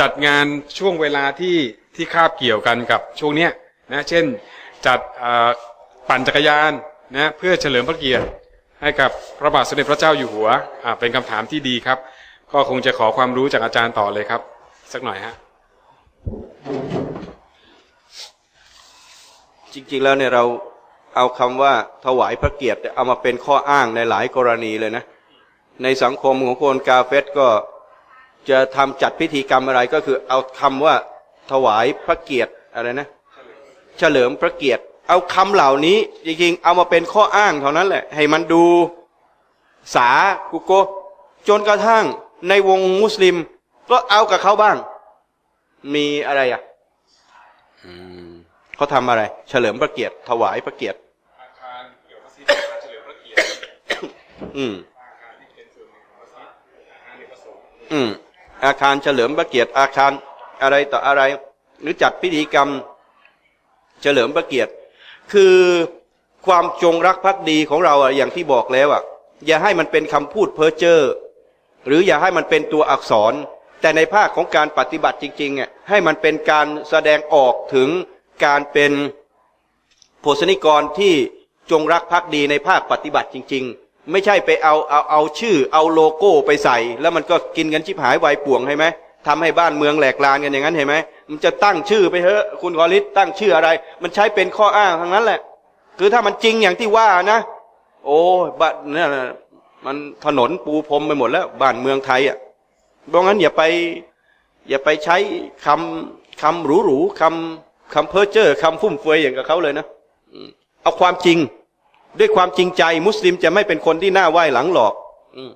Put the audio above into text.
จัดงานช่วงเวลาที่ที่คาบเกี่ยวกันกับช่วงเนี้ยนะเช่นจัดปั่นจักรยานนะเพื่อเฉลิมพระเกียรติให้กับพระบาทสมเด็จพระเจ้าอยู่หัวอ่าเป็นคำถามที่ดีครับ ก็คงจะขอความรู้จากอาจารย์ต่อเลยครับ สักหน่อยฮะจริงๆแล้วเนี่ยเราเอาคำว่าถวายพระเกียรติเอามาเป็นข้ออ้างในหลายกรณีเลยนะ ในสังคมของคนกาเฟสก็ จะทำจัดพิธีกรรมอะไรก็คือเอาคำว่าถวายพระเกียรติอะไรนะ เฉลิมพระเกียรติ เอาคำเหล่านี้จริงๆเอามาเป็นข้ออ้างเท่านั้นแหละ ให้มันดูสากุโก จนกระทั่งในวงมุสลิม ก็เอากับเขาบ้าง มีอะไรอะเขาทำอะไร เฉลิมพระเกียรติ ถวายพระเกียรติอาคารเกี่ยวกับมัสยิดอาคารเฉลิมพระเกียรติอืมอาคารที่เป็นส่วนหนึ่งของมัสยิด อาคารเฉลิมพระเกียรติอาคารอะไรต่ออะไร หรือจัดพิธีกรรมเฉลิมพระเกียรติ คือความจงรักภักดีของเราอะอย่างที่บอกแล้วอะอย่าให้มันเป็นคำพูดเพ้อเจ้อหรืออย่าให้มันเป็นตัวอักษร แต่ในภาคของการปฏิบัติจริงๆอะให้มันเป็นการแสดงออกถึงการเป็นโภชนิกรที่จงรักภักดีในภาคปฏิบัติจริง ๆ ไม่ใช่ไปเอาเอาเอาชื่อ เอาโลโก้ไปใส่ แล้วมันก็กินกันชิบหายวายป่วงใช่ไหมทำให้บ้านเมืองแหลกลานกันอย่างนั้นเห็นไหมมันจะตั้งชื่อไปเถอะคุณคอริสตั้งชื่ออะไร มันใช้เป็นข้ออ้างทั้งนั้นแหละ คือถ้ามันจริงอย่างที่ว่านะ โอ้บ้านเนี่ยมันถนนปูพรมไปหมดแล้ว บ้านเมืองไทยอะเพราะงั้นอย่าไป อย่าไปใช้คำคำหรูๆคำคำเพ้อเจ้อคำฟุ่มเฟือยอย่างกับเขาเลยนะเอาความจริง ด้วยความจริงใจ มุสลิมจะไม่เป็นคนที่หน้าไหว้หลังหลอก อืม